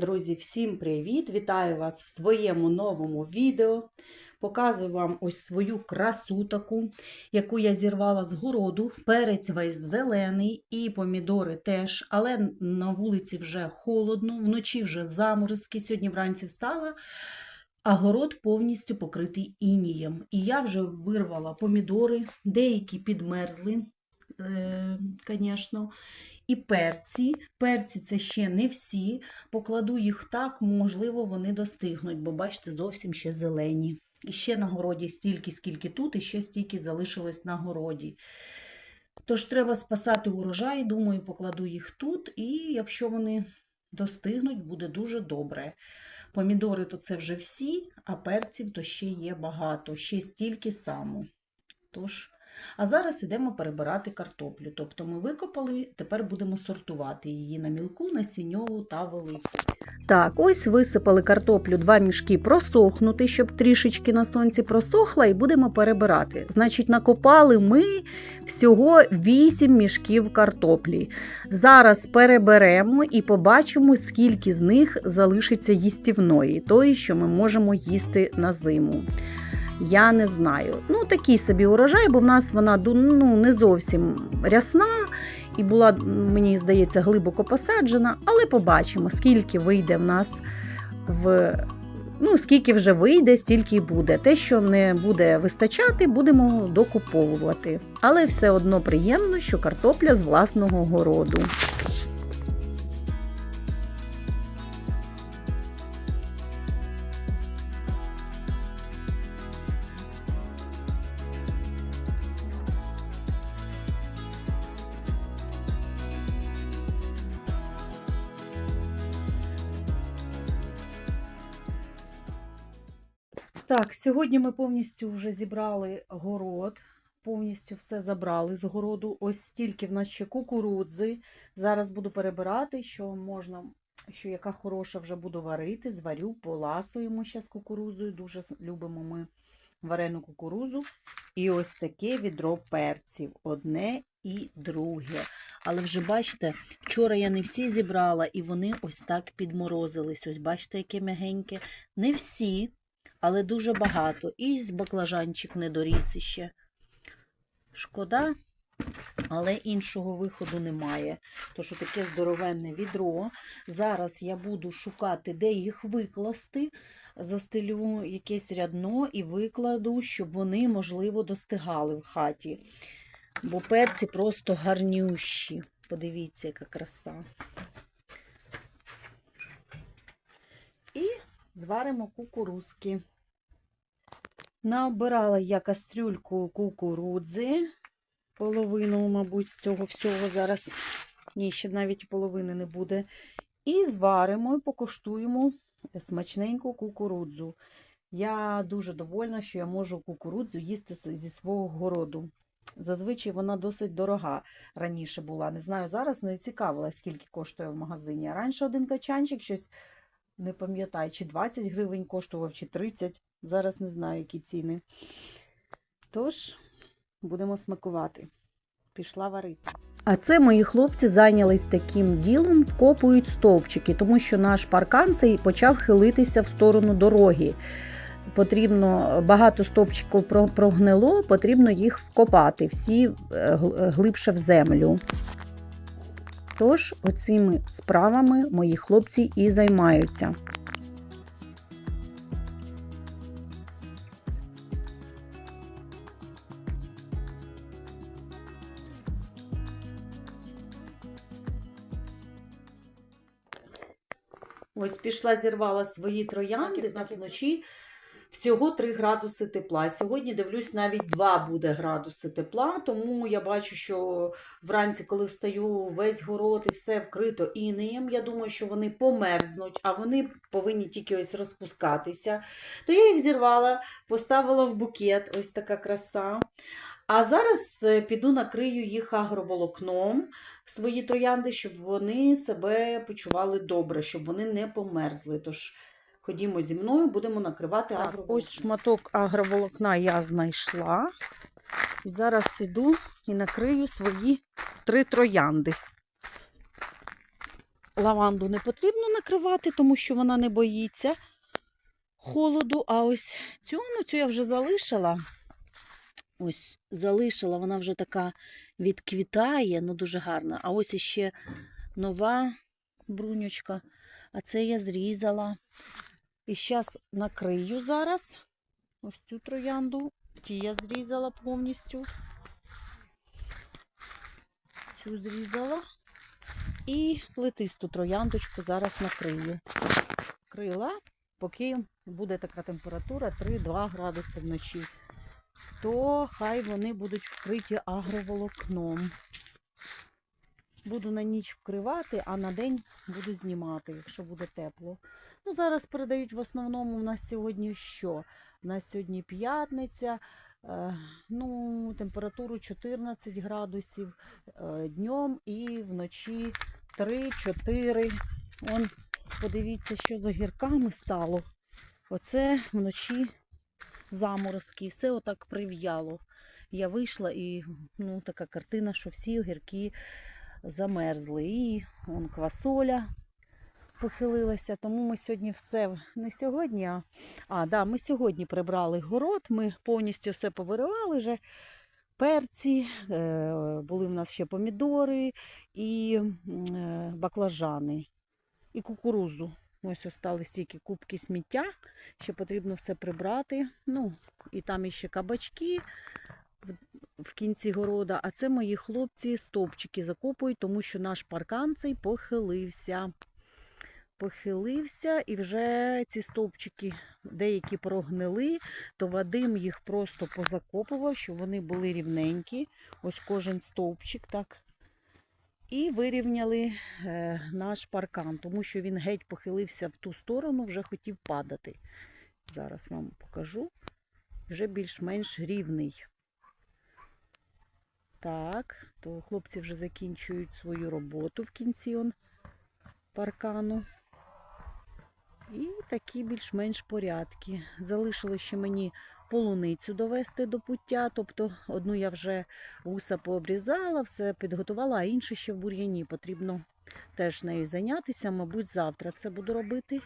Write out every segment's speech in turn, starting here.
Друзі, всім привіт! Вітаю вас в своєму новому відео. Показую вам ось свою красу таку, яку я зірвала з городу. Перець весь зелений і помідори теж, але на вулиці вже холодно, вночі вже заморозки. Сьогодні вранці встала, а город повністю покритий інієм. І я вже вирвала помідори, деякі підмерзли, звісно. І перці. Перці це ще не всі. Покладу їх так, можливо, вони достигнуть, бо бачите, зовсім ще зелені. І ще на городі стільки, скільки тут, і ще стільки залишилось на городі. Тож треба спасати урожай, думаю, покладу їх тут, і якщо вони достигнуть, буде дуже добре. Помідори то це вже всі, а перців то ще є багато, ще стільки само. Тож, а зараз йдемо перебирати картоплю. Тобто ми викопали, тепер будемо сортувати її на мілку, насінньову та велику. Так, ось висипали картоплю, два мішки просохнути, щоб трішечки на сонці просохла, і будемо перебирати. Значить, накопали ми всього 8 мішків картоплі. Зараз переберемо і побачимо, скільки з них залишиться їстівної, тої, що ми можемо їсти на зиму. Я не знаю. Ну, такий собі урожай, бо в нас вона ну, не зовсім рясна і була, мені здається, глибоко посаджена, але побачимо, скільки вийде в нас в. Ну, скільки вже вийде, стільки й буде. Те, що не буде вистачати, будемо докуповувати. Але все одно приємно, що картопля з власного городу. Так, сьогодні ми повністю вже зібрали город, повністю все забрали з городу. Ось стільки в нас ще кукурудзи. Зараз буду перебирати, що можна, що яка хороша вже буду варити. Зварю, поласуємо ще з кукурудзою. Дуже любимо ми варену кукурудзу. І ось таке відро перців. Одне і друге. Але вже бачите, вчора я не всі зібрала, і вони ось так підморозились. Ось бачите, яке м'ягеньке. Не всі але дуже багато. І баклажанчик не доріс іще. Шкода, але іншого виходу немає. Тож таке здоровенне відро. Зараз я буду шукати, де їх викласти. Застелю якесь рядно і викладу, щоб вони, можливо, достигали в хаті. Бо перці просто гарнющі. Подивіться, яка краса. І зваримо кукурузки. Набирала я кастрюльку кукурудзи, половину, мабуть, з цього всього зараз, ні, ще навіть половини не буде. І зваримо і покуштуємо смачненьку кукурудзу. Я дуже довольна, що я можу кукурудзу їсти зі свого городу. Зазвичай вона досить дорога раніше була. Не знаю, зараз не цікавилась, скільки коштує в магазині. Раніше один качанчик щось не пам'ятаю, чи 20 гривень коштував, чи 30. Зараз не знаю, які ціни. Тож, будемо смакувати. Пішла варити. А це мої хлопці зайнялись таким ділом, вкопують стовпчики, тому що наш паркан цей почав хилитися в сторону дороги. Потрібно багато стовпчиків прогнило, потрібно їх вкопати всі глибше в землю. Тож, оцими справами мої хлопці і займаються. Ось пішла, зірвала свої троянди нас вночі. Всього 3 градуси тепла. Сьогодні, дивлюсь, навіть 2 буде градуси тепла, тому я бачу, що вранці, коли встаю, весь город і все вкрито інеєм. Я думаю, що вони померзнуть, а вони повинні тільки ось розпускатися. То я їх зірвала, поставила в букет, ось така краса. А зараз піду накрию їх агроволокном, свої троянди, щоб вони себе почували добре, щоб вони не померзли. Тож Ходімо зі мною, будемо накривати так, агроволокна. Ось шматок агроволокна я знайшла. І зараз іду і накрию свої три троянди. лаванду не потрібно накривати, тому що вона не боїться холоду. А ось цю, ну цю я вже залишила. Ось залишила, вона вже така відквітає, ну дуже гарна. А ось іще нова бруньочка. А це я зрізала. І зараз накрию зараз. Ось цю троянду. Ті я зрізала повністю. Цю зрізала. І плетисту трояндочку зараз накрию. Крила, поки буде така температура 3-2 градуси вночі, то хай вони будуть вкриті агроволокном. Буду на ніч вкривати, а на день буду знімати, якщо буде тепло. Ну, зараз передають в основному у нас сьогодні що? У нас сьогодні п'ятниця, е, ну, температуру 14 градусів е, днем і вночі 3-4. Он, подивіться, що з огірками стало. Оце вночі заморозки, все отак прив'яло. Я вийшла і ну, така картина, що всі огірки замерзли. І он квасоля похилилася. Тому ми сьогодні все не сьогодні, а, а да, ми сьогодні прибрали город, ми повністю все повиривали вже. Перці, е, були в нас ще помідори і е, баклажани, і кукурузу. Ось остались тільки кубки сміття, ще потрібно все прибрати. Ну, і там іще кабачки в, кінці города. А це мої хлопці стовпчики закопують, тому що наш паркан цей похилився. Похилився, і вже ці стовпчики деякі прогнили, то Вадим їх просто позакопував, щоб вони були рівненькі. Ось кожен стовпчик так. І вирівняли е, наш паркан, тому що він геть похилився в ту сторону, вже хотів падати. Зараз вам покажу. Вже більш-менш рівний. Так, то хлопці вже закінчують свою роботу в кінці он, паркану. І такі більш-менш порядки. Залишилося ще мені полуницю довести до пуття. Тобто одну я вже вуса пообрізала, все підготувала, а інше ще в бур'яні. Потрібно теж нею зайнятися. Мабуть, завтра це буду робити.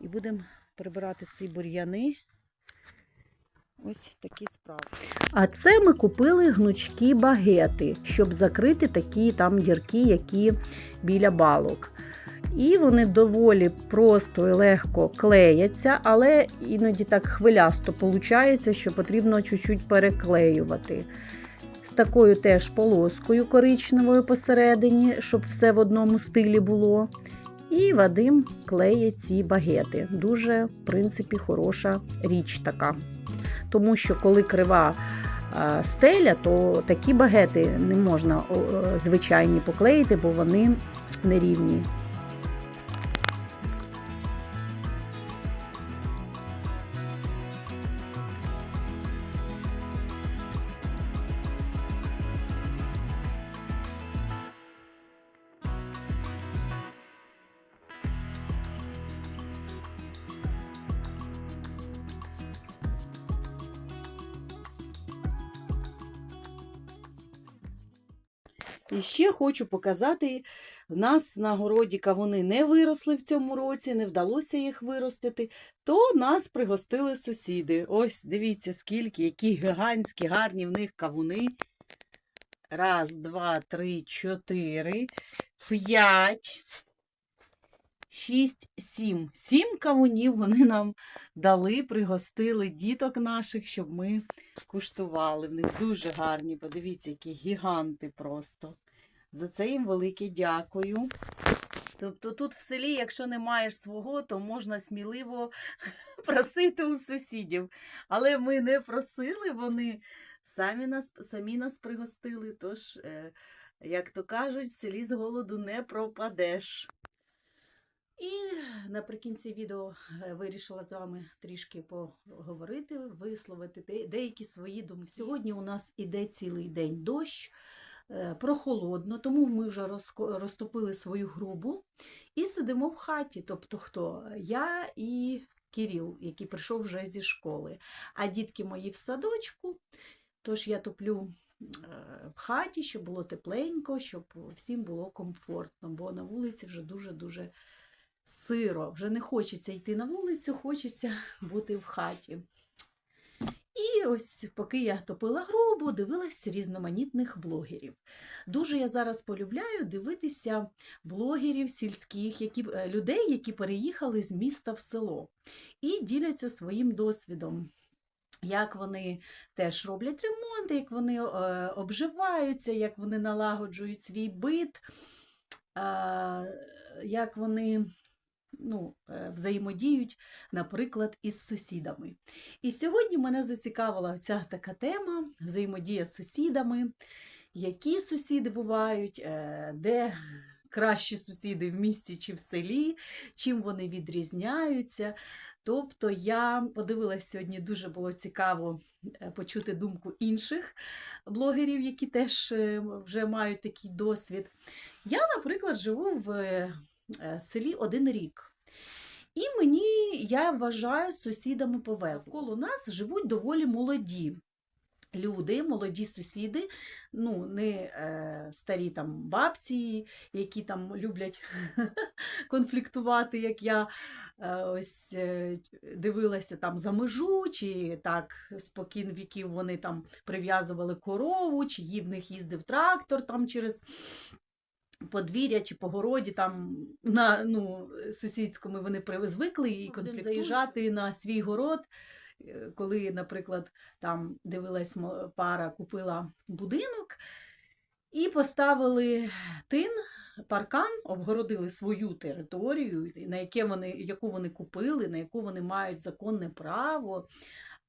І будемо прибирати ці бур'яни. Ось такі справи. А це ми купили гнучкі багети, щоб закрити такі там дірки, які біля балок. І вони доволі просто і легко клеяться, але іноді так хвилясто виходить, що потрібно чуть-чуть переклеювати. З такою теж полоскою коричневою посередині, щоб все в одному стилі було. І Вадим клеїть ці багети. Дуже, в принципі, хороша річ така. Тому що коли крива стеля, то такі багети не можна е, звичайні поклеїти, бо вони нерівні. Хочу показати, в нас на городі кавуни не виросли в цьому році, не вдалося їх виростити, то нас пригостили сусіди. Ось дивіться, скільки, які гігантські, гарні в них кавуни. Раз, два, три, чотири, п'ять, шість, сім. Сім кавунів вони нам дали, пригостили діток наших, щоб ми куштували. В них дуже гарні. Подивіться, які гіганти просто. За це їм велике дякую. Тобто тут в селі, якщо не маєш свого, то можна сміливо просити у сусідів. Але ми не просили, вони самі нас, самі нас пригостили. Тож, е, як то кажуть, в селі з голоду не пропадеш. І наприкінці відео е, вирішила з вами трішки поговорити, висловити деякі свої думки. Сьогодні у нас іде цілий день дощ, прохолодно, тому ми вже розтопили свою грубу і сидимо в хаті. Тобто хто? Я і Кирил, який прийшов вже зі школи. А дітки мої в садочку, тож я топлю в хаті, щоб було тепленько, щоб всім було комфортно, бо на вулиці вже дуже-дуже сиро. Вже не хочеться йти на вулицю, хочеться бути в хаті. І ось поки я топила грубу, дивилась різноманітних блогерів. Дуже я зараз полюбляю дивитися блогерів сільських, які, е, людей, які переїхали з міста в село і діляться своїм досвідом. Як вони теж роблять ремонти, як вони е, обживаються, як вони налагоджують свій бит, як вони ну, е, взаємодіють, наприклад, із сусідами. І сьогодні мене зацікавила ця така тема взаємодія з сусідами, які сусіди бувають, е, де кращі сусіди в місті чи в селі, чим вони відрізняються. Тобто я подивилась сьогодні, дуже було цікаво е, почути думку інших блогерів, які теж вже мають такий досвід. Я, наприклад, живу в селі один рік. І мені, я вважаю, сусідами повезло. Коло нас живуть доволі молоді люди, молоді сусіди, ну, не е, старі там бабці, які там люблять конфліктувати, як я е, ось е, дивилася там за межу, чи так спокійно віків вони там прив'язували корову, чи в них їздив трактор там через подвір'я чи по городі там на ну, сусідському вони звикли і заїжджати на свій город. е, Коли, наприклад, там дивилась пара, купила будинок і поставили тин, паркан, обгородили свою територію, на яке вони, яку вони купили, на яку вони мають законне право.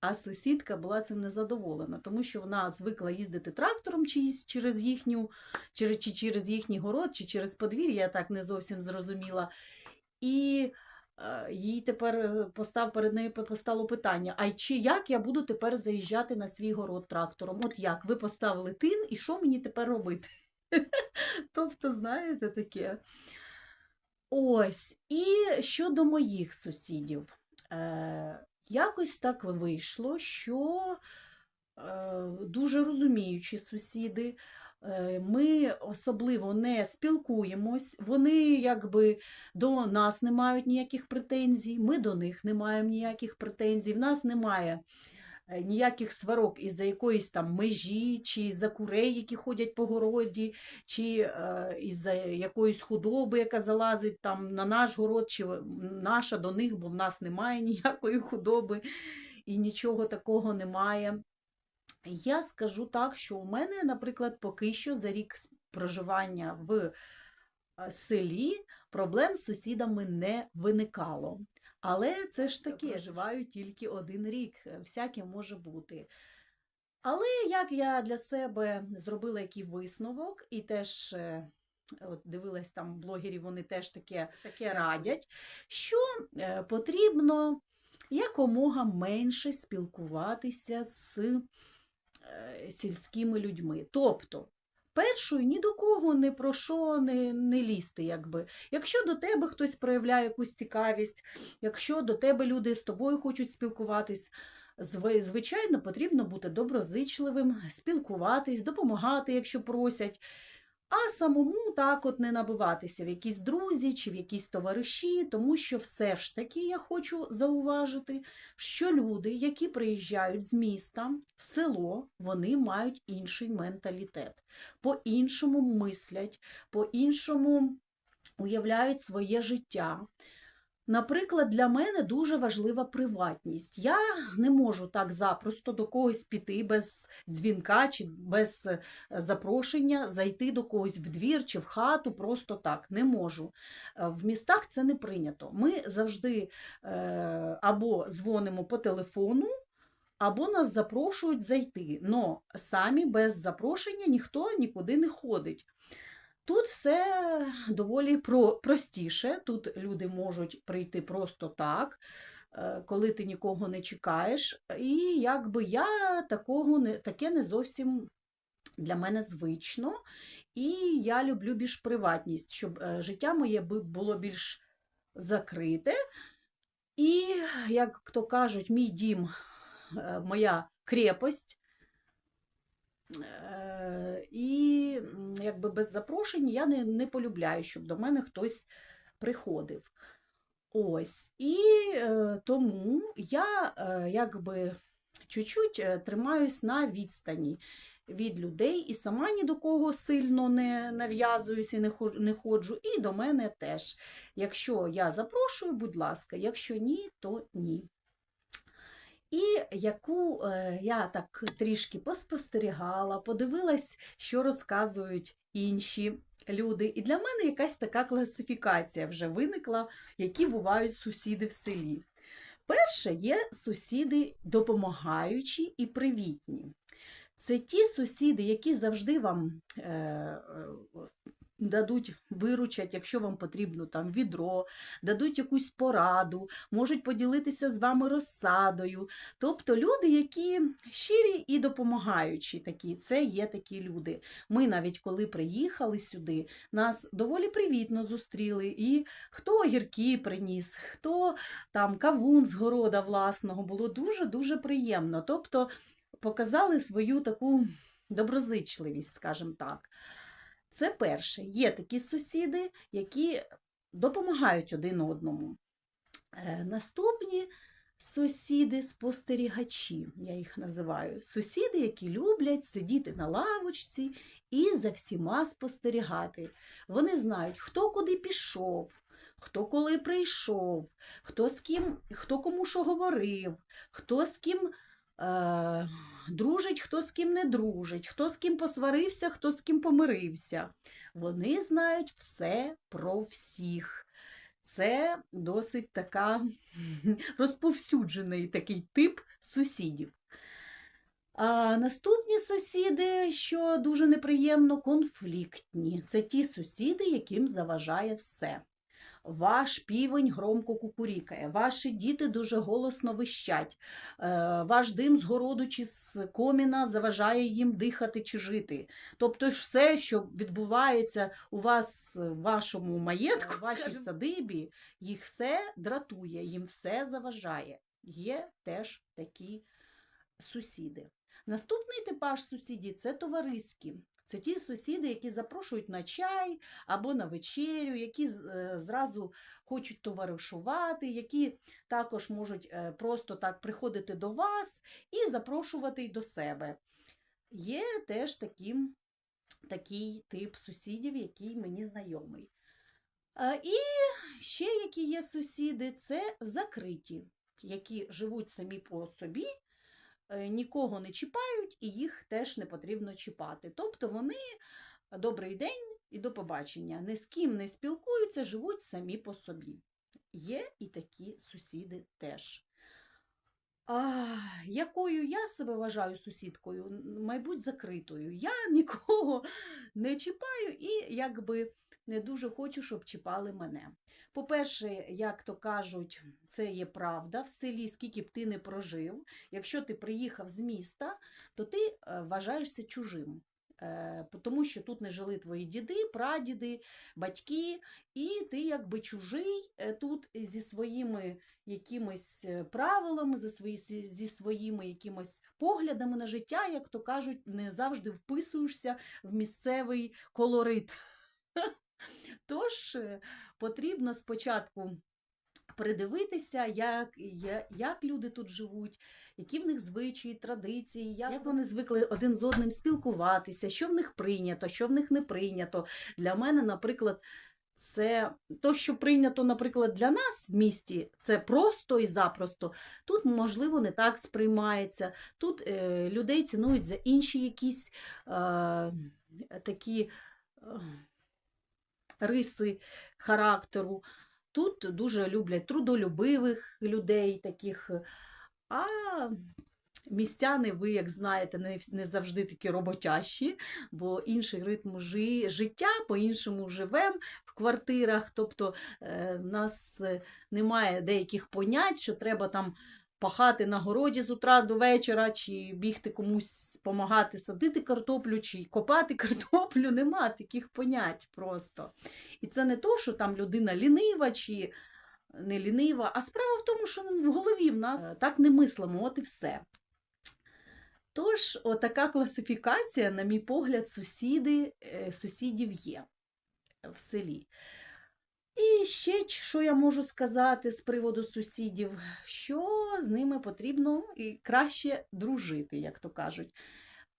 А сусідка була цим незадоволена, тому що вона звикла їздити трактором чиїсь через їхню, через, чи через їхній город, чи через подвір'я, я так не зовсім зрозуміла. І е, їй тепер е, постав перед нею постало питання: а чи як я буду тепер заїжджати на свій город трактором? От як? Ви поставили тин, і що мені тепер робити? Тобто, знаєте, таке. Ось. І щодо моїх сусідів. Якось так вийшло, що е, дуже розуміючі сусіди. е, Ми особливо не спілкуємось, вони якби до нас не мають ніяких претензій, ми до них не маємо ніяких претензій, в нас немає ніяких сварок із-за якоїсь там межі, чи із-за курей, які ходять по городі, чи е, із-за якоїсь худоби, яка залазить там на наш город, чи наша до них, бо в нас немає ніякої худоби і нічого такого немає. Я скажу так, що у мене, наприклад, поки що за рік проживання в е, селі проблем з сусідами не виникало. Але це ж таке, проживаю тільки один рік, е, всяке може бути. Але як я для себе зробила який висновок, і теж е, от дивилась там блогерів, вони теж таке, таке радять, що е, потрібно якомога менше спілкуватися з сільськими людьми. Тобто, першою ні до кого не про що не, не лізти. Якби. Якщо до тебе хтось проявляє якусь цікавість, якщо до тебе люди з тобою хочуть спілкуватись, звичайно, потрібно бути доброзичливим, спілкуватись, допомагати, якщо просять. А самому так от не набиватися в якісь друзі чи в якісь товариші, тому що все ж таки я хочу зауважити, що люди, які приїжджають з міста в село, вони мають інший менталітет, по-іншому мислять, по-іншому уявляють своє життя. Наприклад, для мене дуже важлива приватність. Я не можу так запросто до когось піти без дзвінка чи без е, запрошення, зайти до когось в двір чи в хату просто так. Не можу. Е, В містах це не прийнято. Ми завжди е, або дзвонимо по телефону, або нас запрошують зайти. Но самі без запрошення ніхто нікуди не ходить. Тут все доволі про, простіше. Тут люди можуть прийти просто так, е, коли ти нікого не чекаєш. І якби я такого не, таке не зовсім для мене звично. І я люблю більш приватність, щоб е, життя моє було більш закрите. І, як то кажуть, мій дім, е, моя крепость. Е, І якби без запрошень я не, не полюбляю, щоб до мене хтось приходив. Ось. І е, тому я е, якби чуть-чуть тримаюсь на відстані від людей і сама ні до кого сильно не нав'язуюсь і не ходжу, і до мене теж. Якщо я запрошую, будь ласка, якщо ні, то ні. І яку е, я так трішки поспостерігала, подивилась, що розказують інші люди. І для мене якась така класифікація вже виникла, які бувають сусіди в селі. Перше, є сусіди допомагаючі і привітні. Це ті сусіди, які завжди вам е, е, дадуть, виручать, якщо вам потрібно там відро, дадуть якусь пораду, можуть поділитися з вами розсадою. Тобто люди, які щирі і допомагаючі такі, це є такі люди. Ми навіть коли приїхали сюди, нас доволі привітно зустріли. І хто огірки приніс, хто там кавун з города власного, було дуже-дуже приємно. Тобто показали свою таку доброзичливість, скажімо так. Це перше. Є такі сусіди, які допомагають один одному. Е, Наступні сусіди спостерігачі, я їх називаю. Сусіди, які люблять сидіти на лавочці і за всіма спостерігати. Вони знають, хто куди пішов, хто коли прийшов, хто з ким, хто кому що говорив, хто з ким е, дружить, хто з ким не дружить, хто з ким посварився, хто з ким помирився. Вони знають все про всіх. Це досить така розповсюджений такий тип сусідів. А наступні сусіди, що дуже неприємно, конфліктні. Це ті сусіди, яким заважає все. Ваш півень громко кукурікає, ваші діти дуже голосно вищать, е, ваш дим з городу чи з коміна заважає їм дихати чи жити. Тобто ж все, що відбувається у вас в вашому маєтку, в вашій садибі, їх все дратує, їм все заважає. Є теж такі сусіди. Наступний типаж сусідів це товариські. Це ті сусіди, які запрошують на чай або на вечерю, які е, зразу хочуть товаришувати, які також можуть е, просто так приходити до вас і запрошувати й до себе. Є теж такі, такий тип сусідів, який мені знайомий. Е, І ще які є сусіди, це закриті, які живуть самі по собі, нікого не чіпають і їх теж не потрібно чіпати. Тобто вони добрий день і до побачення. Ні з ким не спілкуються, живуть самі по собі. Є і такі сусіди теж. А, якою я себе вважаю сусідкою? Мабуть, закритою. Я нікого не чіпаю і якби не дуже хочу, щоб чіпали мене. По-перше, як то кажуть, це є правда. В селі, скільки б ти не прожив, якщо ти приїхав з міста, то ти е, вважаєшся чужим. Е, Тому що тут не жили твої діди, прадіди, батьки, і ти якби чужий е, тут зі своїми якимись правилами, зі своїми якимось поглядами на життя, як то кажуть, не завжди вписуєшся в місцевий колорит. Тож е, потрібно спочатку придивитися, як, як люди тут живуть, які в них звичаї, традиції, як вони звикли один з одним спілкуватися, що в них прийнято, що в них не прийнято. Для мене, наприклад, це то, що прийнято, наприклад, для нас в місті, це просто і запросто. Тут, можливо, не так сприймається. Тут е, людей цінують за інші якісь е, такі е, риси характеру. Тут дуже люблять трудолюбивих людей, таких. А містяни, ви, як знаєте, не, не завжди такі роботящі, бо інший ритм жи- життя, по-іншому живемо в квартирах. Тобто е, в нас е, немає деяких понять, що треба там пахати на городі з утра до вечора, чи бігти комусь допомагати садити картоплю, чи копати картоплю. Нема таких понять просто. І це не то, що там людина лінива чи не лінива, а справа в тому, що в голові в нас е, так не мислимо, от і все. Тож, отака класифікація, на мій погляд, сусіди, е, сусідів є в селі. І ще що я можу сказати з приводу сусідів, що з ними потрібно і краще дружити, як то кажуть.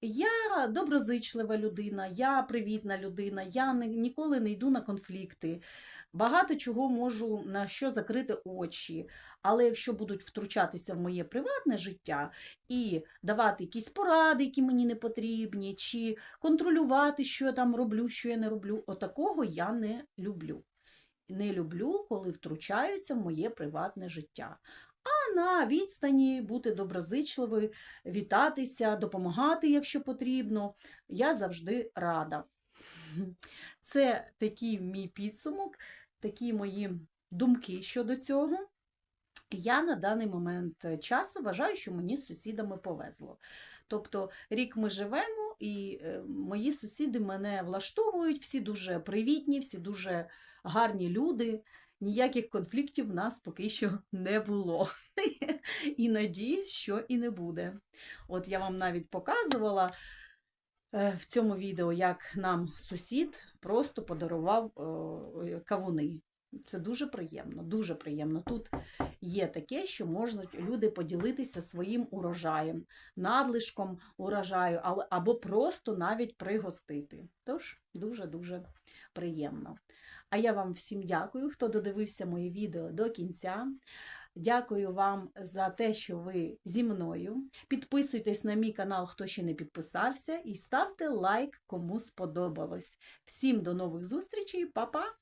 Я доброзичлива людина, я привітна людина, я ніколи не йду на конфлікти. Багато чого можу на що закрити очі. Але якщо будуть втручатися в моє приватне життя і давати якісь поради, які мені не потрібні, чи контролювати, що я там роблю, що я не роблю, отакого я не люблю. Не люблю, коли втручаються в моє приватне життя. А на відстані бути доброзичливою, вітатися, допомагати, якщо потрібно, я завжди рада. Це такий мій підсумок, такі мої думки щодо цього. Я на даний момент часу вважаю, що мені з сусідами повезло. Тобто рік ми живемо, і е, мої сусіди мене влаштовують, всі дуже привітні, всі дуже гарні люди. Ніяких конфліктів в нас поки що не було. І надіюсь, що і не буде. От я вам навіть показувала е, в цьому відео, як нам сусід просто подарував е, кавуни. Це дуже приємно, дуже приємно. Тут є таке, що можуть люди поділитися своїм урожаєм, надлишком урожаю, або просто навіть пригостити. Тож дуже-дуже приємно. А я вам всім дякую, хто додивився моє відео до кінця. Дякую вам за те, що ви зі мною. Підписуйтесь на мій канал, хто ще не підписався, і ставте лайк, кому сподобалось. Всім до нових зустрічей, па-па!